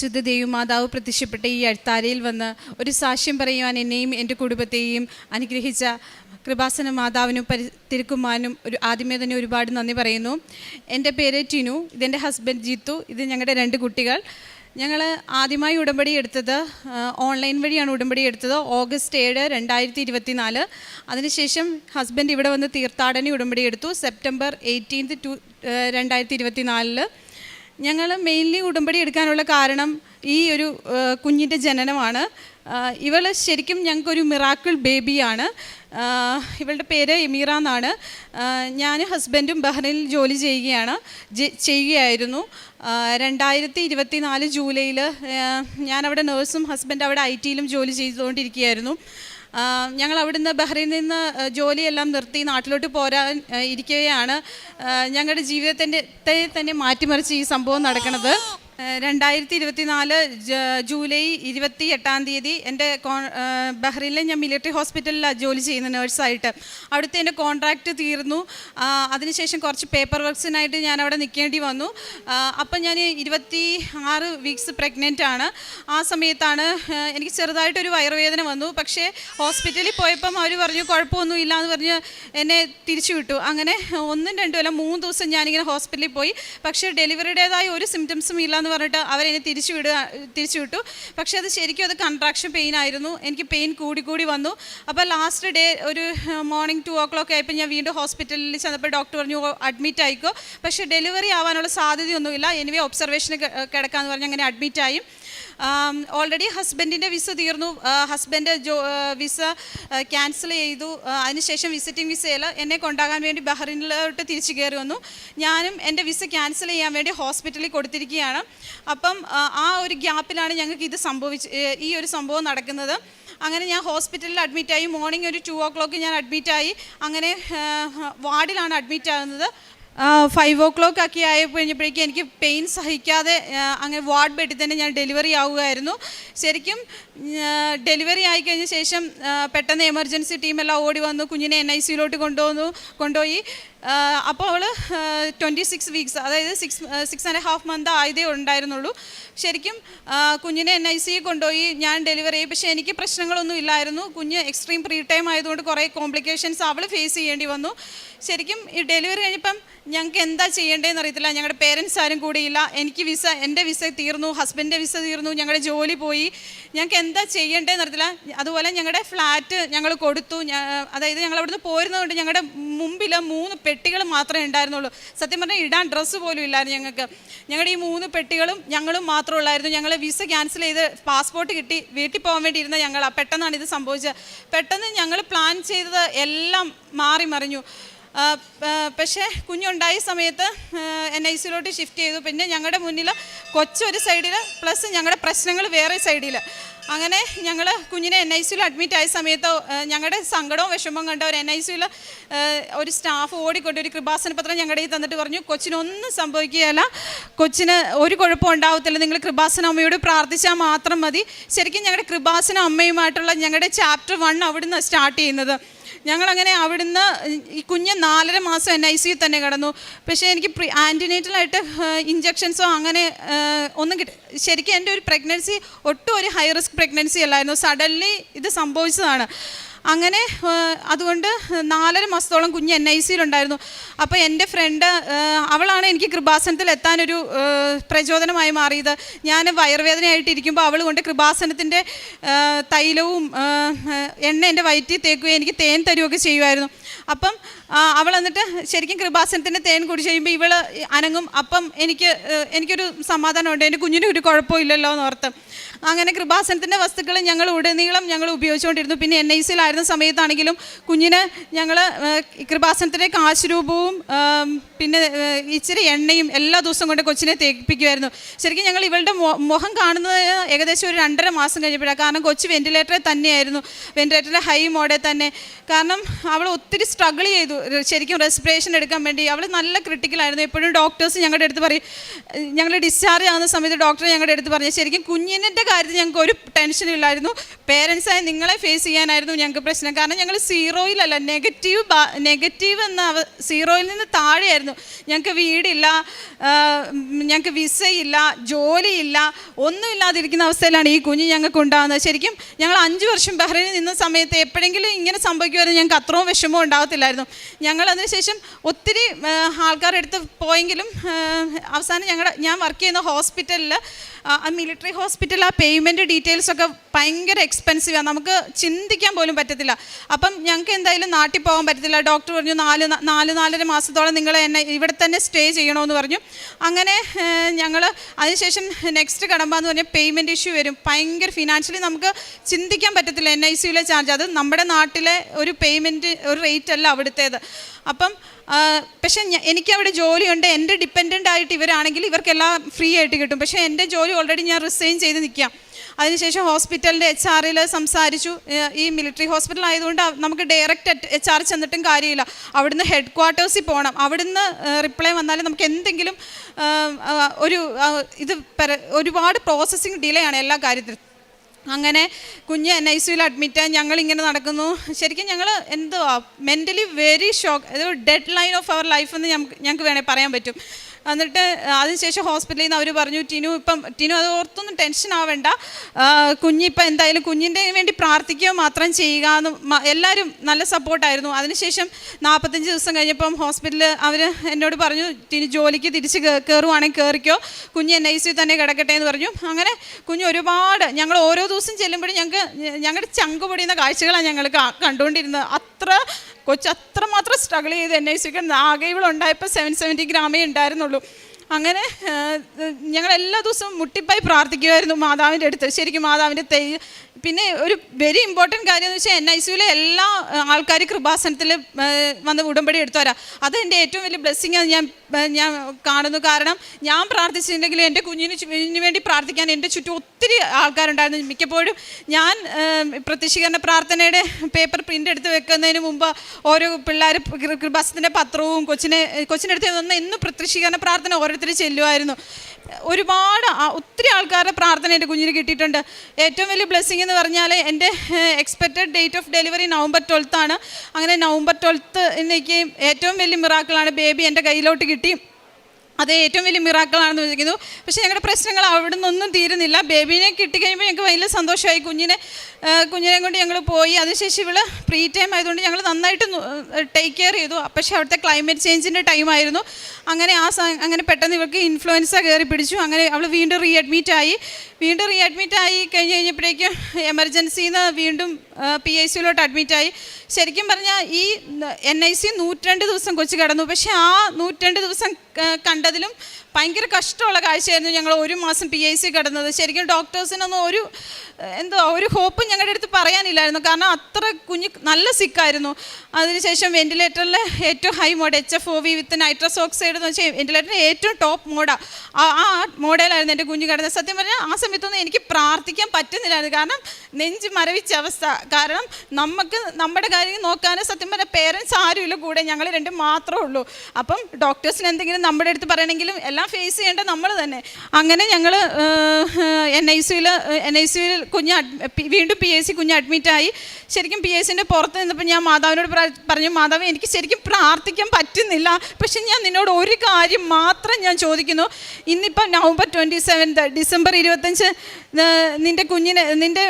ശുദ്ധ ദേവമാതാവ് പ്രത്യക്ഷപ്പെട്ട ഈ അഴ്ത്താരയിൽ വന്ന് ഒരു സാക്ഷ്യം പറയുവാൻ എന്നെയും എന്റെ കുടുംബത്തെയും അനുഗ്രഹിച്ച കൃപാസന മാതാവിനും പരി തിരുക്കുമാനും ഒരു ആദ്യമേ തന്നെ ഒരുപാട് നന്ദി പറയുന്നു. എന്റെ പേര് ടിനു ഇതെന്റെ ഹസ്ബൻഡ് ജീത്തു ഇത് ഞങ്ങളുടെ രണ്ട് കുട്ടികൾ. ഞങ്ങൾ ആദ്യമായി ഉടമ്പടി എടുത്തത് ഓൺലൈൻ വഴിയാണ് ഉടമ്പടി എടുത്തത് ഓഗസ്റ്റ് ഏഴ് രണ്ടായിരത്തി ഇരുപത്തി നാല് അതിനുശേഷം ഹസ്ബൻഡ് ഇവിടെ വന്ന് തീർത്ഥാടന ഉടമ്പടി എടുത്തു സെപ്റ്റംബർ എയ്റ്റീൻത്ത് ടു രണ്ടായിരത്തി ഇരുപത്തി നാലിൽ ഞങ്ങൾ മെയിൻലി ഉടമ്പടി എടുക്കാനുള്ള കാരണം ഈ ഒരു കുഞ്ഞിന്റെ ജനനമാണ്. ഇവൾ ശരിക്കും ഞങ്ങൾക്കൊരു മിറാക്കിൾ ബേബിയാണ് ഇവളുടെ പേര് എമീറ എന്നാണ്. ഞാൻ ഹസ്ബൻഡും ബഹ്റൈനിൽ ജോലി ചെയ്യുകയാണ് ചെയ്യുകയായിരുന്നു. രണ്ടായിരത്തി ഇരുപത്തി നാല് ജൂലൈയിൽ ഞാനവിടെ നേഴ്സും ഹസ്ബൻഡ് അവിടെ ഐ ടിയിലും ജോലി ചെയ്തുകൊണ്ടിരിക്കുകയായിരുന്നു. ഞങ്ങൾ അവിടുന്ന് ബഹ്റൈനിൽ നിന്ന് ജോലിയെല്ലാം നിർത്തി നാട്ടിലോട്ട് പോരാൻ ഇരിക്കുകയാണ്. ഞങ്ങളുടെ ജീവിതത്തിന്റെ തന്നെ മാറ്റിമറിച്ച് ഈ സംഭവം നടക്കുന്നത് രണ്ടായിരത്തി ഇരുപത്തി നാല് ജൂലൈ ഇരുപത്തി എട്ടാം തീയതി എന്റെ ബഹ്റൈനിലെ ഞാൻ മിലിറ്ററി ഹോസ്പിറ്റലിലാണ് ജോലി ചെയ്യുന്ന നേഴ്സായിട്ട്. അവിടുത്തെ എന്റെ കോൺട്രാക്റ്റ് തീർന്നു. അതിനുശേഷം കുറച്ച് പേപ്പർ വർക്ക്സിനായിട്ട് ഞാൻ അവിടെ നിൽക്കേണ്ടി വന്നു. അപ്പം ഞാൻ ഇരുപത്തി ആറ് വീക്സ് പ്രഗ്നന്റ് ആണ്. ആ സമയത്താണ് എനിക്ക് ചെറുതായിട്ടൊരു വയറുവേദന വന്നു. പക്ഷേ ഹോസ്പിറ്റലിൽ പോയപ്പം അവർ പറഞ്ഞു കുഴപ്പമൊന്നും ഇല്ല എന്ന് പറഞ്ഞ് എന്നെ തിരിച്ചു വിട്ടു. അങ്ങനെ ഒന്നും രണ്ടും അല്ല മൂന്ന് ദിവസം ഞാനിങ്ങനെ ഹോസ്പിറ്റലിൽ പോയി. പക്ഷേ ഡെലിവറിയുടേതായ ഒരു സിംറ്റംസും ഇല്ല എന്ന് പറഞ്ഞിട്ട് അവരെന്നെ തിരിച്ചു വിടുക തിരിച്ചു വിട്ടു. പക്ഷേ അത് ശരിക്കും അത് കൺട്രാക്ഷൻ പെയിൻ ആയിരുന്നു. എനിക്ക് പെയിൻ കൂടി കൂടി വന്നു. അപ്പോൾ ലാസ്റ്റ് ഡേ ഒരു മോർണിംഗ് ടു ഓ ക്ലോക്ക് ആയപ്പോൾ ഞാൻ വീണ്ടും ഹോസ്പിറ്റലിൽ ചെന്നപ്പോൾ ഡോക്ടർ പറഞ്ഞു അഡ്മിറ്റ് ആയിക്കോ. പക്ഷേ ഡെലിവറി ആവാനുള്ള സാധ്യതയൊന്നുമില്ല. എനിവേ ഒബ്സർവേഷന് കിടക്കാമെന്ന് പറഞ്ഞ് അങ്ങനെ അഡ്മിറ്റ് ആയി. ഓൾറെഡി ഹസ്ബൻഡിന്റെ വിസ തീർന്നു. ഹസ്ബൻഡ് ജോ വിസ ക്യാൻസൽ ചെയ്തു. അതിനുശേഷം വിസിറ്റിംഗ് വിസയിൽ എന്നെ കൊണ്ടാകാൻ വേണ്ടി ബഹ്റിനിലോട്ട് തിരിച്ചു കയറി വന്നു. ഞാനും എന്റെ വിസ ക്യാൻസൽ ചെയ്യാൻ വേണ്ടി ഹോസ്പിറ്റലിൽ കൊടുത്തിരിക്കുകയാണ്. അപ്പം ആ, ഒരു ഗ്യാപ്പിലാണ് ഞങ്ങൾക്ക് ഇത് സംഭവിച്ച് ഈ ഒരു സംഭവം നടക്കുന്നത്. അങ്ങനെ ഞാൻ ഹോസ്പിറ്റലിൽ അഡ്മിറ്റായി മോർണിംഗ് ഒരു ടു ഓ ക്ലോക്ക് ഞാൻ അഡ്മിറ്റായി അങ്ങനെ വാർഡിലാണ് അഡ്മിറ്റ് ആകുന്നത് ഫൈവ് ഓ ക്ലോക്ക് ഒക്കെ കഴിഞ്ഞപ്പോഴേക്കും എനിക്ക് പെയിൻ സഹിക്കാതെ അങ്ങനെ വാർഡ് ബെഡിൽ തന്നെ ഞാൻ ഡെലിവറി ആവുകയായിരുന്നു. ശരിക്കും ഡെലിവറി ആയിക്കഴിഞ്ഞ ശേഷം പെട്ടെന്ന് എമർജൻസി ടീമെല്ലാം ഓടി വന്നു കുഞ്ഞിനെ എൻ ഐ സിയിലോട്ട് കൊണ്ടുവന്നു കൊണ്ടുപോയി. അപ്പോൾ അവൾ ട്വന്റി സിക്സ് വീക്സ് അതായത് six six and half month ആയതേ ഉണ്ടായിരുന്നുള്ളൂ. ശരിക്കും കുഞ്ഞിനെ എൻ ഐ സിയിൽ കൊണ്ടുപോയി ഞാൻ ഡെലിവറി ചെയ്യും പക്ഷേ എനിക്ക് പ്രശ്നങ്ങളൊന്നും ഇല്ലായിരുന്നു. കുഞ്ഞ് എക്സ്ട്രീം പ്രീ ടൈം ആയതുകൊണ്ട് കുറേ കോംപ്ലിക്കേഷൻസ് അവൾ ഫേസ് ചെയ്യേണ്ടി വന്നു. ശരിക്കും ഈ ഡെലിവറി കഴിഞ്ഞപ്പം ഞങ്ങൾക്ക് എന്താ ചെയ്യേണ്ടതെന്ന് അറിയത്തില്ല. ഞങ്ങളുടെ പേരൻസ് ആരും കൂടിയില്ല. എനിക്ക് വിസ എന്റെ വിസ തീർന്നു ഹസ്ബൻഡിന്റെ വിസ തീർന്നു ഞങ്ങളുടെ ജോലി പോയി. ഞങ്ങൾക്ക് എന്താ ചെയ്യേണ്ടതെന്ന് അറിയത്തില്ല. അതുപോലെ ഞങ്ങളുടെ ഫ്ലാറ്റ് ഞങ്ങൾ കൊടുത്തു. അതായത് ഞങ്ങൾ അവിടുന്ന് പോരുന്നതുകൊണ്ട് ഞങ്ങളുടെ മുമ്പിൽ മൂന്ന് പെട്ടികൾ മാത്രമേ ഉണ്ടായിരുന്നുള്ളൂ. സത്യം പറഞ്ഞാൽ ഇടാൻ ഡ്രസ്സ് പോലും ഇല്ലായിരുന്നു ഞങ്ങൾക്ക്. ഞങ്ങളുടെ ഈ മൂന്ന് പെട്ടികളും ഞങ്ങളും മാത്രമേ ഉള്ളായിരുന്നു. ഞങ്ങൾ വിസ ക്യാൻസൽ ചെയ്ത് പാസ്പോർട്ട് കിട്ടി. വീട്ടിൽ പോകാൻ വേണ്ടി ഇരുന്ന ഞങ്ങളാണ് പെട്ടെന്നാണ് ഇത് സംഭവിച്ചത്. പെട്ടെന്ന് ഞങ്ങൾ പ്ലാൻ ചെയ്തത് എല്ലാം മാറി മറിഞ്ഞു. പക്ഷേ കുഞ്ഞുണ്ടായ സമയത്ത് എൻ ഐ സിയിലോട്ട് ഷിഫ്റ്റ് ചെയ്തു. പിന്നെ ഞങ്ങളുടെ മുന്നിൽ കൊച്ചൊരു സൈഡിൽ പ്ലസ് ഞങ്ങളുടെ പ്രശ്നങ്ങൾ വേറെ സൈഡിൽ അങ്ങനെ ഞങ്ങൾ കുഞ്ഞിനെ എൻ ഐ സിയിൽ അഡ്മിറ്റ് ആയ സമയത്ത് ഞങ്ങളുടെ സങ്കടവും വിഷമവും കണ്ട ഒരു എൻ ഐ സിയിൽ ഒരു സ്റ്റാഫ് ഓടിക്കൊണ്ട് ഒരു കൃപാസന പത്രം ഞങ്ങളുടെ ഈ തന്നിട്ട് പറഞ്ഞു കൊച്ചിനൊന്നും സംഭവിക്കുകയല്ല. കൊച്ചിന് ഒരു കുഴപ്പം ഉണ്ടാവത്തില്ല. നിങ്ങൾ കൃപാസന അമ്മയോട് പ്രാർത്ഥിച്ചാൽ മാത്രം മതി. ശരിക്കും ഞങ്ങളുടെ കൃപാസന അമ്മയുമായിട്ടുള്ള ഞങ്ങളുടെ ചാപ്റ്റർ വൺ അവിടുന്ന് സ്റ്റാർട്ട് ചെയ്യുന്നത്. ഞങ്ങളങ്ങനെ അവിടുന്ന് ഈ കുഞ്ഞ് നാലര മാസം എൻ ഐ സിയിൽ തന്നെ കിടന്നു. പക്ഷേ എനിക്ക് പ്രീ ആന്റിനേറ്റലായിട്ട് ഇഞ്ചക്ഷൻസോ അങ്ങനെ ഒന്നും കിട്ടി ശരിക്കും എന്റെ ഒരു പ്രഗ്നൻസി ഒട്ടും ഒരു ഹൈ റിസ്ക് പ്രഗ്നൻസി അല്ലായിരുന്നു. സഡൻലി ഇത് സംഭവിച്ചതാണ്. അങ്ങനെ അതുകൊണ്ട് നാലര മാസത്തോളം കുഞ്ഞ് എൻ ഐ സിയിലുണ്ടായിരുന്നു അപ്പോൾ എന്റെ ഫ്രണ്ട് അവളാണ് എനിക്ക് കൃപാസനത്തിൽ എത്താനൊരു പ്രചോദനമായി മാറിയത്. ഞാൻ വയറുവേദനയായിട്ട് ഇരിക്കുമ്പോൾ അവൾ കൊണ്ട് കൃപാസനത്തിന്റെ തൈലവും എണ്ണ എന്റെ വയറ്റിൽ തേക്കുകയും എനിക്ക് തേൻ തരുകയൊക്കെ ചെയ്യുമായിരുന്നു. അപ്പം അവൾ എന്നിട്ട് ശരിക്കും കൃപാസനത്തിന്റെ തേൻ കുടിച്ച് കഴിയുമ്പോൾ ഇവൾ അനങ്ങും. അപ്പം എനിക്ക് എനിക്കൊരു സമാധാനമുണ്ട്. എന്റെ കുഞ്ഞിന് ഒരു കുഴപ്പമില്ലല്ലോ എന്ന് ഓർത്ത്. അങ്ങനെ കൃപാസനത്തിന്റെ വസ്തുക്കൾ ഞങ്ങൾ ഉടനീളം ഞങ്ങൾ ഉപയോഗിച്ചുകൊണ്ടിരുന്നു. പിന്നെ എൻ ഐ സിയിലായിരുന്ന സമയത്താണെങ്കിലും കുഞ്ഞിന് ഞങ്ങൾ കൃപാസനത്തിന്റെ കാശുരൂപവും ആം, പിന്നെ ഇച്ചിരി എണ്ണയും എല്ലാ ദിവസവും കൊണ്ട് കൊച്ചിനെ തേപ്പിക്കുമായിരുന്നു ശരിക്കും ഞങ്ങൾ ഇവളുടെ മുഖം കാണുന്നത് ഏകദേശം ഒരു രണ്ടര മാസം കഴിഞ്ഞപ്പോഴാണ്. കാരണം കൊച്ച് വെന്റിലേറ്ററിൽ തന്നെയായിരുന്നു. വെന്റിലേറ്ററിൽ ഹൈ മോഡേ തന്നെ. കാരണം അവൾ ഒത്തിരി സ്ട്രഗിൾ ചെയ്തു. ശരിക്കും റെസ്പിറേഷൻ എടുക്കാൻ വേണ്ടി. അവൾ നല്ല ക്രിട്ടിക്കലായിരുന്നു എപ്പോഴും ഡോക്ടേഴ്സ് ഞങ്ങളുടെ അടുത്ത് പറയും ഞങ്ങൾ ഡിസ്ചാർജ് ആകുന്ന സമയത്ത് ഡോക്ടർ ഞങ്ങളുടെ അടുത്ത് പറഞ്ഞു. ശരിക്കും കുഞ്ഞിന്റെ കാര്യത്തിൽ ഞങ്ങൾക്ക് ഒരു ടെൻഷനും ഇല്ലായിരുന്നു. പേരൻസായി നിങ്ങളെ ഫേസ് ചെയ്യാനായിരുന്നു ഞങ്ങൾക്ക് പ്രശ്നം. കാരണം ഞങ്ങൾ സീറോയിലല്ല നെഗറ്റീവ് നെഗറ്റീവ് എന്ന സീറോയിൽ നിന്ന് താഴെയായിരുന്നു. ഞങ്ങൾക്ക് വീടില്ല ഞങ്ങൾക്ക് വിസയില്ല ജോലിയില്ല ഒന്നുമില്ലാതിരിക്കുന്ന അവസ്ഥയിലാണ് ഈ കുഞ്ഞ് ഞങ്ങൾക്ക് ഉണ്ടാകുന്നത് ശരിക്കും ഞങ്ങൾ അഞ്ച് വർഷം ബഹ്റൈനിൽ നിന്ന സമയത്ത് എപ്പോഴെങ്കിലും ഇങ്ങനെ സംഭവിക്കുമായിരുന്നു. ഞങ്ങൾക്ക് അത്രയും വിഷമം ഉണ്ടാകത്തില്ലായിരുന്നു. ഞങ്ങൾ അതിനുശേഷം ഒത്തിരി ആൾക്കാരെടുത്ത് ആൾക്കാരുടെ പോയെങ്കിലും അവസാനം ഞങ്ങളുടെ ഞാൻ വർക്ക് ചെയ്യുന്ന ഹോസ്പിറ്റലിൽ മിലിറ്ററി ഹോസ്പിറ്റൽ ആ പേയ്മെന്റ് ഡീറ്റെയിൽസ് ഒക്കെ ഭയങ്കര എക്സ്പെൻസീവാണ് നമുക്ക് ചിന്തിക്കാൻ പോലും പറ്റത്തില്ല. അപ്പം ഞങ്ങൾക്ക് എന്തായാലും നാട്ടിൽ പോകാൻ പറ്റത്തില്ല. ഡോക്ടർ പറഞ്ഞു നാല് നാല് നാലര മാസത്തോളം നിങ്ങൾ എന്നെ ഇവിടെ തന്നെ സ്റ്റേ ചെയ്യണമെന്ന് പറഞ്ഞു. അങ്ങനെ ഞങ്ങൾ അതിനുശേഷം നെക്സ്റ്റ് കടമ്പാന്ന് പറഞ്ഞാൽ പേയ്മെന്റ് ഇഷ്യൂ വരും. ഭയങ്കര ഫിനാൻഷ്യലി നമുക്ക് ചിന്തിക്കാൻ പറ്റത്തില്ല. എൻ ഐ സിയിലെ ചാർജ് അത് നമ്മുടെ നാട്ടിലെ ഒരു പേയ്മെന്റ് ഒരു റേറ്റ് അല്ല അവിടുത്തേത്. അപ്പം പക്ഷെ എനിക്ക് അവിടെ ജോലിയുണ്ട്. എന്റെ ഡിപ്പെൻഡന്റ് ആയിട്ട് ഇവരാണെങ്കിൽ ഇവർക്കെല്ലാം ഫ്രീ ആയിട്ട് കിട്ടും. പക്ഷേ എന്റെ ജോലി ഓൾറെഡി ഞാൻ റിസൈൻ ചെയ്ത് നിൽക്കാം. അതിനുശേഷം ഹോസ്പിറ്റലിന്റെ എച്ച് ആറിൽ സംസാരിച്ചു. ഈ മിലിറ്ററി ഹോസ്പിറ്റൽ ആയതുകൊണ്ട് നമുക്ക് ഡയറക്റ്റ് എച്ച് ആർ ചെന്നിട്ടും കാര്യമില്ല. അവിടുന്ന് ഹെഡ് ക്വാർട്ടേഴ്സിൽ പോകണം അവിടുന്ന് റിപ്ലൈ വന്നാൽ നമുക്ക് എന്തെങ്കിലും ഒരു ഇത് ഒരുപാട് പ്രോസസ്സിങ് ഡിലേ ആണ് എല്ലാ കാര്യത്തിലും. അങ്ങനെ കുഞ്ഞ് എൻ ഐ സിയിൽ ഞങ്ങൾ ഇങ്ങനെ നടക്കുന്നു. ശരിക്കും ഞങ്ങൾ എന്തുവാ mentally very shock dead line of our life എന്ന് ഞങ്ങൾക്ക് ഞങ്ങൾക്ക് വേണേൽ പറയാൻ പറ്റും. എന്നിട്ട് അതിനുശേഷം ഹോസ്പിറ്റലിൽ നിന്ന് അവർ പറഞ്ഞു ടിനു ഇപ്പം ടിനു അത് ഓർത്തൊന്നും ടെൻഷൻ ആവേണ്ട. കുഞ്ഞിപ്പം എന്തായാലും കുഞ്ഞിന്റെ വേണ്ടി പ്രാർത്ഥിക്കുക മാത്രം ചെയ്യുക എന്ന് എല്ലാവരും നല്ല സപ്പോർട്ടായിരുന്നു അതിനുശേഷം നാൽപ്പത്തഞ്ച് ദിവസം കഴിഞ്ഞപ്പം ഹോസ്പിറ്റലിൽ അവർ എന്നോട് പറഞ്ഞു ടിനു ജോലിക്ക് തിരിച്ച് കയറുവാണെങ്കിൽ കയറിക്കോ കുഞ്ഞ് എൻ ഐ സി തന്നെ കിടക്കട്ടെ എന്ന് പറഞ്ഞു. അങ്ങനെ കുഞ്ഞ് ഒരുപാട് ഞങ്ങൾ ഓരോ ദിവസം ചെല്ലുമ്പോഴും ഞങ്ങൾക്ക് ഞങ്ങളുടെ ചങ്ക് പൊടിയുന്ന കാഴ്ചകളാണ് ഞങ്ങൾ കണ്ടുകൊണ്ടിരുന്നത്. അത്ര കൊച്ച് അത്രമാത്രം സ്ട്രഗിൾ ചെയ്ത് എൻ ഐ സിക്ക് ആകെ ഇവളുണ്ടായപ്പോൾ സെവൻ സെവന്റി ഗ്രാമേ ഉണ്ടായിരുന്നുള്ളൂ. അങ്ങനെ ഞങ്ങൾ എല്ലാ ദിവസവും മുട്ടിപ്പായി പ്രാർത്ഥിക്കുമായിരുന്നു മാതാവിന്റെ അടുത്ത്. ശരിക്കും മാതാവിന്റെ തൈ പിന്നെ ഒരു വെരി ഇമ്പോർട്ടന്റ് കാര്യം എന്ന് വെച്ചാൽ എൻ ഐ സിയിലെ എല്ലാ ആൾക്കാർ കൃപാസനത്തിൽ വന്ന് ഉടമ്പടി എടുത്തുവരാ. അത് എന്റെ ഏറ്റവും വലിയ ബ്ലെസ്സിങ് ഞാൻ ഞാൻ കാണുന്നു. കാരണം ഞാൻ പ്രാർത്ഥിച്ചിട്ടുണ്ടെങ്കിലും എന്റെ കുഞ്ഞിന് വേണ്ടി പ്രാർത്ഥിക്കാൻ എന്റെ ചുറ്റും ഒത്തിരി ആൾക്കാരുണ്ടായിരുന്നു. മിക്കപ്പോഴും ഞാൻ പ്രത്യക്ഷീകരണ പ്രാർത്ഥനയുടെ പേപ്പർ പ്രിന്റ് എടുത്ത് വെക്കുന്നതിന് മുമ്പ് ഓരോ പിള്ളേർ കൃപാസനത്തിന്റെ പത്രവും കൊച്ചിനെ കൊച്ചിനടുത്ത് വന്ന് ഇന്ന് പ്രത്യക്ഷീകരണ പ്രാർത്ഥന ഓരോരുത്തർ ചെല്ലുമായിരുന്നു ഒരുപാട് ഒത്തിരി ആൾക്കാരുടെ പ്രാർത്ഥന എന്റെ കുഞ്ഞിന് കിട്ടിയിട്ടുണ്ട്. ഏറ്റവും വലിയ ബ്ലെസ്സിങ് എന്ന് പറഞ്ഞാൽ എന്റെ expected date of delivery November ട്വൽത്താണ് അങ്ങനെ നവംബർ ട്വൽത്ത് എനിക്ക് ഏറ്റവും വലിയ മിറാക്കിളാണ് ബേബി എന്റെ കയ്യിലോട്ട് കിട്ടി. അത് ഏറ്റവും വലിയ മിറാക്കളാണെന്ന് വിചാരിക്കുന്നു. പക്ഷേ ഞങ്ങളുടെ പ്രശ്നങ്ങൾ അവിടെ നിന്നൊന്നും തീരുന്നില്ല. ബേബീനെ കിട്ടിക്കഴിയുമ്പോൾ ഞങ്ങൾക്ക് വലിയ സന്തോഷമായി. കുഞ്ഞിനെ കുഞ്ഞിനെ കൊണ്ട് ഞങ്ങൾ പോയി. അതിനുശേഷം ഇവൾ പ്രീ ടൈം ആയതുകൊണ്ട് ഞങ്ങൾ നന്നായിട്ട് ടേക്ക് കെയർ ചെയ്തു. പക്ഷേ അവിടുത്തെ ക്ലൈമറ്റ് ചേഞ്ചിന്റെ ടൈമായിരുന്നു അങ്ങനെ ആ അങ്ങനെ പെട്ടെന്ന് ഇവൾക്ക് ഇൻഫ്ലുവൻസ കയറി പിടിച്ചു. അങ്ങനെ അവൾ വീണ്ടും റീ അഡ്മിറ്റ് ആയി. വീണ്ടും റീ അഡ്മിറ്റ് ആയി കഴിഞ്ഞ് കഴിഞ്ഞപ്പോഴേക്കും എമർജൻസിന്ന് വീണ്ടും പി ഐ സിയിലോട്ട് അഡ്മിറ്റായി ശരിക്കും പറഞ്ഞാൽ ഈ എൻ ഐ സി നൂറ്റിരണ്ട് ദിവസം കൊച്ചു കിടന്നു. പക്ഷേ ആ നൂറ്റിരണ്ട് ദിവസം കണ്ടതിലും ഭയങ്കര കഷ്ടമുള്ള കാഴ്ചയായിരുന്നു ഞങ്ങൾ ഒരു മാസം പി ഐ സി കിടന്നത്. ശരിക്കും ഡോക്ടേഴ്സിനൊന്നും ഒരു എന്തോ ഒരു ഹോപ്പ് ഞങ്ങളുടെ അടുത്ത് പറയാനില്ലായിരുന്നു. കാരണം അത്ര കുഞ്ഞ് നല്ല സിക്കായിരുന്നു അതിനുശേഷം വെന്റിലേറ്ററിൽ ഏറ്റവും high mode H F O V with nitrous oxide എന്ന് വെച്ചാൽ വെന്റിലേറ്ററിന്റെ ഏറ്റവും ടോപ്പ് മോഡാണ് ആ മോഡലായിരുന്നു എന്റെ കുഞ്ഞ് കിടന്നത്. സത്യം പറഞ്ഞാൽ ആ സമയത്തൊന്നും എനിക്ക് പ്രാർത്ഥിക്കാൻ പറ്റുന്നില്ലായിരുന്നു. കാരണം നെഞ്ച് മരവിച്ച അവസ്ഥ. കാരണം നമുക്ക് നമ്മുടെ കാര്യം നോക്കാൻ സത്യം പറഞ്ഞാൽ പേരൻസ് ആരുമില്ല. കൂടെ ഞങ്ങൾ രണ്ടും മാത്രമേ ഉള്ളൂ. അപ്പം ഡോക്ടേഴ്സിന് എന്തെങ്കിലും നമ്മുടെ അടുത്ത് പറയണമെങ്കിലും എല്ലാം ഫേസ് ചെയ്യേണ്ട നമ്മൾ തന്നെ. അങ്ങനെ ഞങ്ങൾ എൻ ഐ സിയിൽ എൻ ഐ സിയിൽ കുഞ്ഞ് വീണ്ടും പി എസ് സി കുഞ്ഞ് അഡ്മിറ്റായി ശരിക്കും പി എസ് സിന്റെ പുറത്ത് നിന്നപ്പോൾ ഞാൻ മാതാവിനോട് പറഞ്ഞു മാതാവ് എനിക്ക് ശരിക്കും പ്രാർത്ഥിക്കാൻ പറ്റുന്നില്ല. പക്ഷെ ഞാൻ നിന്നോട് ഒരു കാര്യം മാത്രം ഞാൻ ചോദിക്കുന്നു. ഇന്നിപ്പം നവംബർ ട്വന്റി സെവൻത്ത് ഡിസംബർ ഇരുപത്തഞ്ച് നിന്റെ കുഞ്ഞിനെ നിന്റെ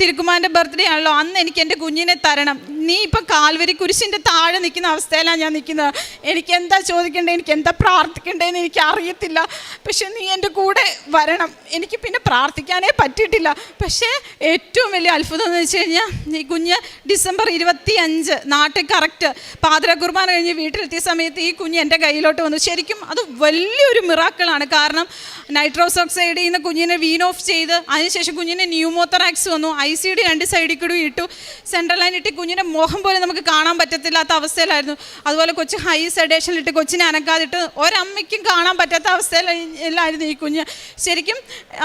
തിരുക്കുമാന്റെ ബർത്ത്ഡേ ആണല്ലോ. അന്ന് എനിക്ക് എന്റെ കുഞ്ഞിനെ തരണം. നീ ഇപ്പം കാൽവരി കുരിശിന്റെ താഴെ നിൽക്കുന്ന അവസ്ഥയിലാണ് ഞാൻ നിൽക്കുന്നത്. എനിക്ക് എന്താ ചോദിക്കേണ്ടത് എനിക്ക് എന്താ പ്രാർത്ഥിക്കേണ്ടതെന്ന് എനിക്ക് അറിയത്തില്ല. പക്ഷെ നീ എന്റെ കൂടെ വരണം. എനിക്ക് പിന്നെ പ്രാർത്ഥിക്കാനേ പറ്റിയിട്ടില്ല. പക്ഷേ ഏറ്റവും വലിയ അത്ഭുതം എന്ന് വെച്ച് കഴിഞ്ഞാൽ ഈ കുഞ്ഞ് ഡിസംബർ ഇരുപത്തി അഞ്ച് നാട്ടിൽ കറക്റ്റ് പാതിര കുർബാന കഴിഞ്ഞ് വീട്ടിലെത്തിയ സമയത്ത് ഈ കുഞ്ഞ് എന്റെ കയ്യിലോട്ട് വന്നു. ശരിക്കും അത് വലിയൊരു മിറാക്കിളാണ്. കാരണം നൈട്രോസ് ഓക്സൈഡിൽ നിന്ന് കുഞ്ഞിനെ വീൻ ഓഫ് ചെയ്ത് അതിനുശേഷം കുഞ്ഞിനെ ന്യൂമോത്തറാക്സ് വന്നു. ഐ സി ഡി രണ്ട് സൈഡിൽ കൂടി ഇട്ടു. സെൻട്രൽ ലൈൻ ഇട്ട് കുഞ്ഞിനെ മോഹം പോലെ നമുക്ക് കാണാൻ പറ്റത്തില്ലാത്ത അവസ്ഥയിലായിരുന്നു. അതുപോലെ കൊച്ചു ഹൈ സെഡേഷനിലിട്ട് കൊച്ചിനെ അനക്കാതിട്ട് ഒരമ്മയ്ക്കും കാണാൻ പറ്റാത്ത അവസ്ഥയിലായിരുന്നു ഈ കുഞ്ഞ്. ശരിക്കും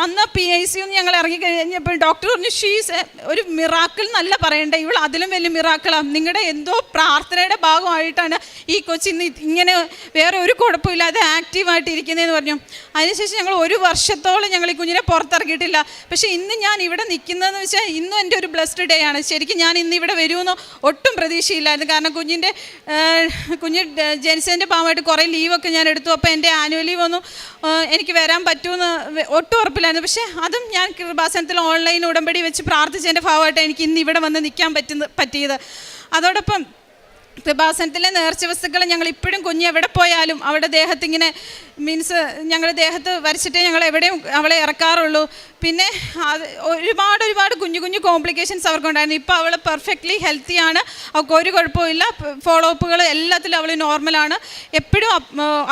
അന്ന് പി ഐ സി ഞങ്ങൾ ഇറങ്ങി കഴിഞ്ഞപ്പോൾ ഡോക്ടർ പറഞ്ഞു ഷീസ് ഒരു മിറാക്കിൾ എന്നല്ല പറയണ്ടേ. ഇവൾ അതിലും വലിയ മിറാക്കിളാണ് നിങ്ങളുടെ എന്തോ പ്രാർത്ഥനയുടെ ഭാഗമായിട്ടാണ് ഈ കൊച്ചിന്ന് ഇങ്ങനെ വേറെ ഒരു കുഴപ്പമില്ലാതെ ആക്റ്റീവായിട്ട് ഇരിക്കുന്നതെന്ന് പറഞ്ഞു. അതിനുശേഷം ഞങ്ങൾ ഒരു വർഷത്തോളം ഞങ്ങൾ ഈ കുഞ്ഞിനെ പുറത്തിറക്കിയിട്ടില്ല. പക്ഷേ ഇന്ന് ഞാൻ ഇവിടെ നിൽക്കുന്നതെന്ന് വെച്ചാൽ ഇന്നും എന്റെ ഒരു ബ്ലസ്ഡ് ഡേ ആണ്. ശരിക്കും ഞാൻ ഇന്ന് ഇവിടെ വരുമെന്ന് ഒട്ടും പ്രതീക്ഷയില്ലായിരുന്നു കാരണം കുഞ്ഞിന്റെ കുഞ്ഞ് ജനിച്ചതിന്റെ ഭാഗമായിട്ട് കുറേ ലീവൊക്കെ ഞാൻ എടുത്തു. അപ്പോൾ എന്റെ ആനുവൽ ലീവ് ഒന്നും എനിക്ക് വരാൻ പറ്റുമെന്ന് ഒട്ടും ഉറപ്പില്ലായിരുന്നു. പക്ഷേ അതും ഞാൻ കൃപാസനത്തിൽ ഓൺലൈൻ ഉടമ്പടി വെച്ച് പ്രാർത്ഥിച്ചതിന്റെ ഭാഗമായിട്ട് എനിക്ക് ഇന്ന് ഇവിടെ വന്ന് നിൽക്കാൻ പറ്റുന്ന പറ്റിയത്. അതോടൊപ്പം കൃപാസനത്തിലെ നേർച്ച വസ്തുക്കൾ ഞങ്ങൾ ഇപ്പോഴും കുഞ്ഞ് എവിടെ പോയാലും അവിടെ ദേഹത്ത് ഇങ്ങനെ മീൻസ് ഞങ്ങൾ ദേഹത്ത് വരച്ചിട്ടേ ഞങ്ങൾ എവിടെയും അവളെ ഇറക്കാറുള്ളൂ. പിന്നെ അത് ഒരുപാട് ഒരുപാട് കുഞ്ഞു കുഞ്ഞു കോംപ്ലിക്കേഷൻസ് അവർക്കുണ്ടായിരുന്നു. ഇപ്പോൾ അവൾ പെർഫെക്റ്റ്ലി ഹെൽത്തിയാണ് അവൾക്ക് ഒരു കുഴപ്പമില്ല ഫോളോ അപ്പുകൾ എല്ലാത്തിലും അവൾ നോർമലാണ് എപ്പോഴും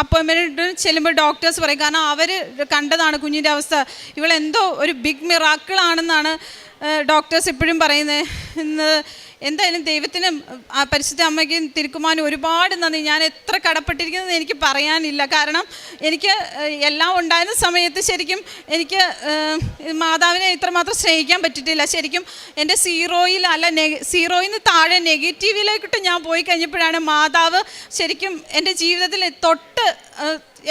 അപ്പോയിൻമെന്റ് ചെല്ലുമ്പോൾ ഡോക്ടേഴ്സ് പറയും. കാരണം അവർ കണ്ടതാണ് കുഞ്ഞിന്റെ അവസ്ഥ. ഇവളെന്തോ ഒരു ബിഗ് മിറാക്കിളാണെന്നാണ് ഡോക്ടേഴ്സ് ഇപ്പോഴും പറയുന്നത് എന്തായാലും ദൈവത്തിനും ആ പരിശുദ്ധ അമ്മയ്ക്കും തിരുക്കുമാനും ഒരുപാട് നന്ദി. ഞാൻ എത്ര കടപ്പെട്ടിരിക്കുന്നത് എനിക്ക് പറയാനില്ല. കാരണം എനിക്ക് എല്ലാം ഉണ്ടായിരുന്ന സമയത്ത് ശരിക്കും എനിക്ക് മാതാവിനെ ഇത്രമാത്രം സ്നേഹിക്കാൻ പറ്റിയിട്ടില്ല. ശരിക്കും എന്റെ സീറോയിൽ അല്ല സീറോയിൽ നിന്ന് താഴെ നെഗറ്റീവിലേക്കിട്ട് ഞാൻ പോയി കഴിഞ്ഞപ്പോഴാണ് മാതാവ് ശരിക്കും എന്റെ ജീവിതത്തിൽ തൊട്ട്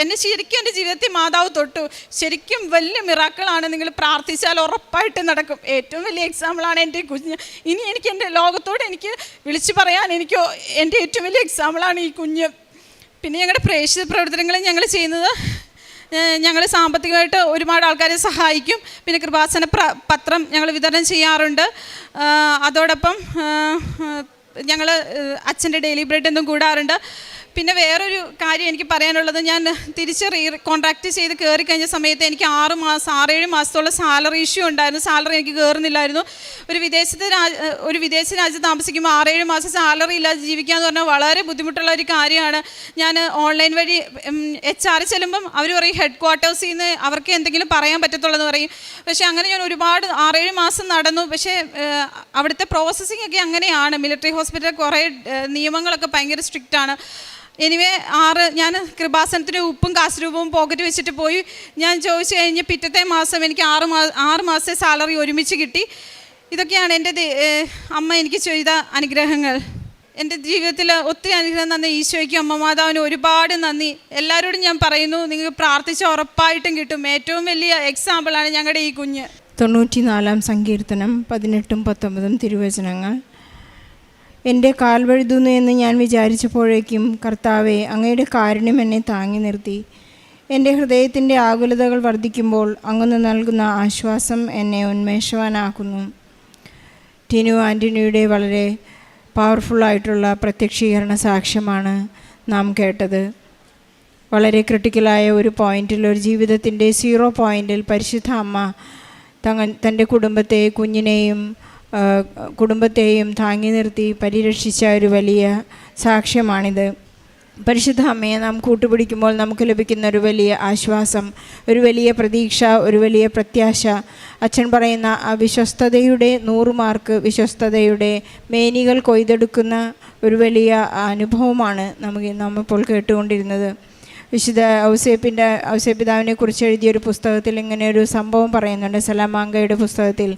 എന്നെ ശരിക്കും എന്റെ ജീവിതത്തിൽ മാതാവ് തൊട്ടു. ശരിക്കും വലിയ മിറാക്കളാണ് നിങ്ങൾ പ്രാർത്ഥിച്ചാൽ ഉറപ്പായിട്ട് നടക്കും. ഏറ്റവും വലിയ എക്സാമ്പിളാണ് എന്റെ കുഞ്ഞ്. ഇനി എനിക്ക് എന്റെ ലോകത്തോട് എനിക്ക് വിളിച്ചു പറയാൻ എനിക്ക് എന്റെ ഏറ്റവും വലിയ എക്സാമ്പിളാണ് ഈ കുഞ്ഞ്. പിന്നെ ഞങ്ങളുടെ പ്രേക്ഷിത പ്രവർത്തനങ്ങൾ ഞങ്ങൾ ചെയ്യുന്നത് ഞങ്ങൾ സാമ്പത്തികമായിട്ട് ഒരുപാട് ആൾക്കാരെ സഹായിക്കും. പിന്നെ കൃപാസന പത്രം ഞങ്ങൾ വിതരണം ചെയ്യാറുണ്ട്. അതോടൊപ്പം ഞങ്ങൾ അച്ഛന്റെ ഡെയിലി ബ്രെഡ് എന്നും കൂടാറുണ്ട്. പിന്നെ വേറൊരു കാര്യം എനിക്ക് പറയാനുള്ളത്. ഞാൻ തിരിച്ച് റീ കോൺട്രാക്ട് ചെയ്ത് കയറി കഴിഞ്ഞ സമയത്ത് എനിക്ക് ആറ് മാസം ആറേഴ് മാസത്തോളം സാലറി ഇഷ്യൂ ഉണ്ടായിരുന്നു. സാലറി എനിക്ക് കയറുന്നില്ലായിരുന്നു ഒരു വിദേശത്തെ ഒരു വിദേശ രാജ്യത്ത് താമസിക്കുമ്പോൾ ആറേഴ് മാസം സാലറി ഇല്ലാതെ ജീവിക്കുക എന്ന് പറഞ്ഞാൽ വളരെ ബുദ്ധിമുട്ടുള്ള ഒരു കാര്യമാണ്. ഞാൻ ഓൺലൈൻ വഴി എച്ച് ആർ ചെല്ലുമ്പം അവർ പറയും ഹെഡ് ക്വാർട്ടേഴ്സിൽ നിന്ന് അവർക്ക് എന്തെങ്കിലും പറയാൻ പറ്റത്തുള്ളൂ എന്ന് പറയും. പക്ഷേ അങ്ങനെ ഞാൻ ഒരുപാട് ആറേഴ് മാസം നടന്നു. പക്ഷേ അവിടുത്തെ പ്രോസസ്സിംഗ് ഒക്കെ അങ്ങനെയാണ്. മിലിറ്ററി ഹോസ്പിറ്റൽ കുറേ നിയമങ്ങളൊക്കെ ഭയങ്കര സ്ട്രിക്റ്റ് ആണ്. എനിവേ ആറ് ഞാൻ കൃപാസനത്തിന് ഉപ്പും കാശുരൂപവും പോക്കറ്റ് വെച്ചിട്ട് പോയി. ഞാൻ ചോദിച്ചു കഴിഞ്ഞ് പിറ്റത്തെ മാസം എനിക്ക് ആറ് മാ ആറ് മാസത്തെ സാലറി ഒരുമിച്ച് കിട്ടി. ഇതൊക്കെയാണ് എന്റെ അമ്മ എനിക്ക് ചെയ്ത അനുഗ്രഹങ്ങൾ. എന്റെ ജീവിതത്തിൽ ഒത്തിരി അനുഗ്രഹം നന്ദി ഈശോയ്ക്കും അമ്മ മാതാവിന് ഒരുപാട് നന്ദി. എല്ലാവരോടും ഞാൻ പറയുന്നു നിങ്ങൾ പ്രാർത്ഥിച്ച ഉറപ്പായിട്ടും കിട്ടും. ഏറ്റവും വലിയ എക്സാമ്പിളാണ് ഞങ്ങളുടെ ഈ കുഞ്ഞ്. തൊണ്ണൂറ്റിനാലാം സങ്കീർത്തനം പതിനെട്ടും പത്തൊമ്പതും തിരുവചനങ്ങൾ. എന്റെ കാൽ വഴുതുന്നു എന്ന് ഞാൻ വിചാരിച്ചപ്പോഴേക്കും കർത്താവെ അങ്ങയുടെ കാരുണ്യം എന്നെ താങ്ങി നിർത്തി. എന്റെ ഹൃദയത്തിന്റെ ആകുലതകൾ വർദ്ധിക്കുമ്പോൾ അങ്ങ് നൽകുന്ന ആശ്വാസം എന്നെ ഉന്മേഷവാനാക്കുന്നു. ടിനു ആന്റണിയുടെ വളരെ പവർഫുള്ളായിട്ടുള്ള പ്രത്യക്ഷീകരണ സാക്ഷ്യമാണ് നാം കേട്ടത്. വളരെ ക്രിട്ടിക്കലായ ഒരു പോയിന്റിൽ ഒരു ജീവിതത്തിന്റെ സീറോ പോയിന്റിൽ പരിശുദ്ധ അമ്മ തങ്ങ തന്റെ കുടുംബത്തെ കുഞ്ഞിനെയും കുടുംബത്തെയും താങ്ങി നിർത്തി പരിരക്ഷിച്ച ഒരു വലിയ സാക്ഷ്യമാണിത്. പരിശുദ്ധ അമ്മയെ നാം കൂട്ടുപിടിക്കുമ്പോൾ നമുക്ക് ലഭിക്കുന്ന ഒരു വലിയ ആശ്വാസം ഒരു വലിയ പ്രതീക്ഷ ഒരു വലിയ പ്രത്യാശ. അച്ഛൻ പറയുന്ന ആ വിശ്വസ്തതയുടെ നൂറുമാർക്ക് വിശ്വസ്തതയുടെ മേനികൾ കൊയ്തെടുക്കുന്ന ഒരു വലിയ അനുഭവമാണ് നമുക്ക് നമ്മിപ്പോൾ കേട്ടുകൊണ്ടിരുന്നത്. വിശുദ്ധ ഔസേപ്പിന്റെ ഔസേപ്പിതാവിനെ കുറിച്ച് എഴുതിയൊരു പുസ്തകത്തിൽ ഇങ്ങനെ ഒരു സംഭവം പറയുന്നുണ്ട് സലാമാങ്കയുടെ പുസ്തകത്തിൽ.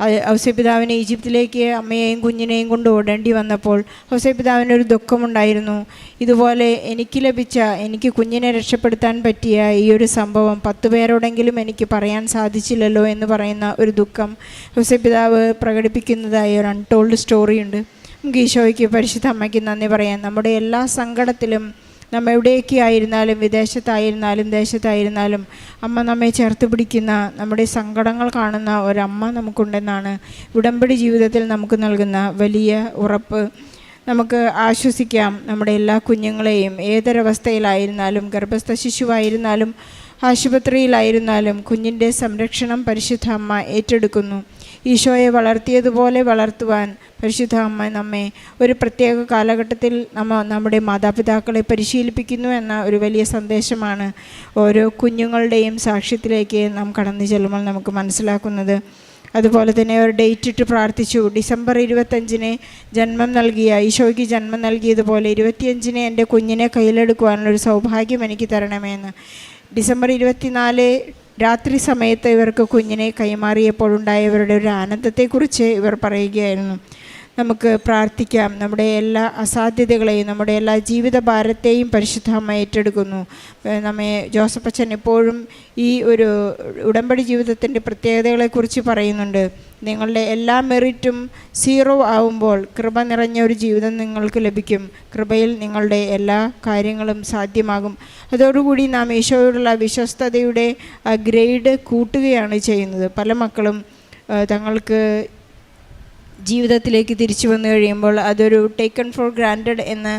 അത് ഔസേപ്പിതാവിനെ ഈജിപ്തിലേക്ക് അമ്മയെയും കുഞ്ഞിനെയും കൊണ്ട് ഓടേണ്ടി വന്നപ്പോൾ ഔസേപ്പിതാവിന് ഒരു ദുഃഖമുണ്ടായിരുന്നു. ഇതുപോലെ എനിക്ക് ലഭിച്ച എനിക്ക് കുഞ്ഞിനെ രക്ഷപ്പെടുത്താൻ പറ്റിയ ഈ ഒരു സംഭവം പത്ത് പേരോടെങ്കിലും എനിക്ക് പറയാൻ സാധിച്ചില്ലല്ലോ എന്ന് പറയുന്ന ഒരു ദുഃഖം ഔസേപ്പിതാവ് പ്രകടിപ്പിക്കുന്നതായ ഒരു അൺടോൾഡ് സ്റ്റോറിയുണ്ട് നമുക്ക് ഈശോയ്ക്ക് പരിശുദ്ധ അമ്മയ്ക്ക് നന്ദി പറയാം. നമ്മുടെ എല്ലാ സങ്കടത്തിലും നമ്മ എവിടെയൊക്കെ ആയിരുന്നാലും വിദേശത്തായിരുന്നാലും ദേശത്തായിരുന്നാലും അമ്മ നമ്മെ ചേർത്ത് പിടിക്കുന്ന നമ്മുടെ സങ്കടങ്ങൾ കാണുന്ന ഒരമ്മ നമുക്കുണ്ടെന്നാണ് ഉടമ്പടി ജീവിതത്തിൽ നമുക്ക് നൽകുന്ന വലിയ ഉറപ്പ്. നമുക്ക് ആശ്വസിക്കാം നമ്മുടെ എല്ലാ കുഞ്ഞുങ്ങളെയും. ഏതൊരവസ്ഥയിലായിരുന്നാലും ഗർഭസ്ഥ ശിശുവായിരുന്നാലും ആശുപത്രിയിലായിരുന്നാലും കുഞ്ഞിന്റെ സംരക്ഷണം പരിശുദ്ധ അമ്മ ഏറ്റെടുക്കുന്നു. ഈശോയെ വളർത്തിയതുപോലെ വളർത്തുവാൻ പരിശുദ്ധ അമ്മ നമ്മെ ഒരു പ്രത്യേക കാലഘട്ടത്തിൽ നമ്മ നമ്മുടെ മാതാപിതാക്കളെ പരിശീലിപ്പിക്കുന്നു എന്ന ഒരു വലിയ സന്ദേശമാണ് ഓരോ കുഞ്ഞുങ്ങളുടെയും സാക്ഷ്യത്തിലേക്ക് നാം കടന്നു ചെല്ലുമ്പോൾ നമുക്ക് മനസ്സിലാക്കുന്നത്. അതുപോലെ തന്നെ ഒരു ഡേറ്റ് ഇട്ട് പ്രാർത്ഥിച്ചു. ഡിസംബർ ഇരുപത്തഞ്ചിന് ജന്മം നൽകിയ ഈശോയ്ക്ക് ജന്മം നൽകിയതുപോലെ ഇരുപത്തിയഞ്ചിന് എന്റെ കുഞ്ഞിനെ കയ്യിലെടുക്കുവാനുള്ളൊരു സൗഭാഗ്യം എനിക്ക് തരണമെന്ന് ഡിസംബർ ഇരുപത്തിനാല് രാത്രി സമയത്ത് ഇവർക്ക് കുഞ്ഞിനെ കൈമാറിയപ്പോൾ ഉണ്ടായവരുടെ ഒരു ആനന്ദത്തെക്കുറിച്ച് ഇവർ പറയുകയായിരുന്നു. നമുക്ക് പ്രാർത്ഥിക്കാം. നമ്മുടെ എല്ലാ അസാധ്യതകളെയും നമ്മുടെ എല്ലാ ജീവിത ഭാരത്തെയും പരിശുദ്ധ അമ്മ ഏറ്റെടുക്കുന്നു നമ്മെ ജോസഫ് അച്ഛൻ എപ്പോഴും ഈ ഒരു ഉടമ്പടി ജീവിതത്തിന്റെ പ്രത്യേകതകളെക്കുറിച്ച് പറയുന്നുണ്ട്. നിങ്ങളുടെ എല്ലാ മെറിറ്റും സീറോ ആവുമ്പോൾ കൃപ നിറഞ്ഞ ഒരു ജീവിതം നിങ്ങൾക്ക് ലഭിക്കും. കൃപയിൽ നിങ്ങളുടെ എല്ലാ കാര്യങ്ങളും സാധ്യമാകും. അതോടുകൂടി നാം ഈശോയോടുള്ള വിശ്വസ്തയുടെ ഗ്രേഡ് കൂട്ടുകയാണ് ചെയ്യുന്നത്. പല മക്കളും തങ്ങൾക്ക് ജീവിതത്തിലേക്ക് തിരിച്ചു വന്നു കഴിയുമ്പോൾ അതൊരു ടേക്കൺ ഫോർ ഗ്രാന്റഡ് എന്ന്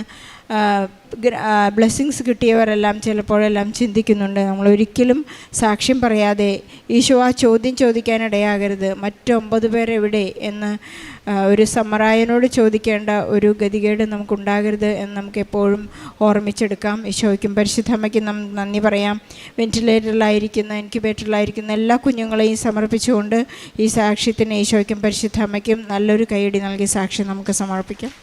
ബ്ലെസ്സിങ്സ് കിട്ടിയവരെല്ലാം ചിലപ്പോഴെല്ലാം ചിന്തിക്കുന്നുണ്ട്. നമ്മൾ ഒരിക്കലും സാക്ഷ്യം പറയാതെ ഈശോ ആ ചോദ്യം ചോദിക്കാനിടയാകരുത്. മറ്റൊമ്പത് പേരെവിടെ എന്ന് ഒരു സമറായനോട് ചോദിക്കേണ്ട ഒരു ഗതികേട് നമുക്കുണ്ടാകരുത് എന്ന് നമുക്ക് എപ്പോഴും ഓർമ്മിച്ചെടുക്കാം. ഈശോയ്ക്കും പരിശുദ്ധമ്മയ്ക്കും നമ്മൾ നന്ദി പറയാം. വെന്റിലേറ്ററിലായിരിക്കുന്ന ഇൻക്യുബേറ്ററിലായിരിക്കുന്ന എല്ലാ കുഞ്ഞുങ്ങളെയും സമർപ്പിച്ചുകൊണ്ട് ഈ സാക്ഷ്യത്തിന് ഈശോയ്ക്കും പരിശുദ്ധമ്മയ്ക്കും നല്ലൊരു കൈയടി നൽകി സാക്ഷ്യം നമുക്ക് സമർപ്പിക്കാം.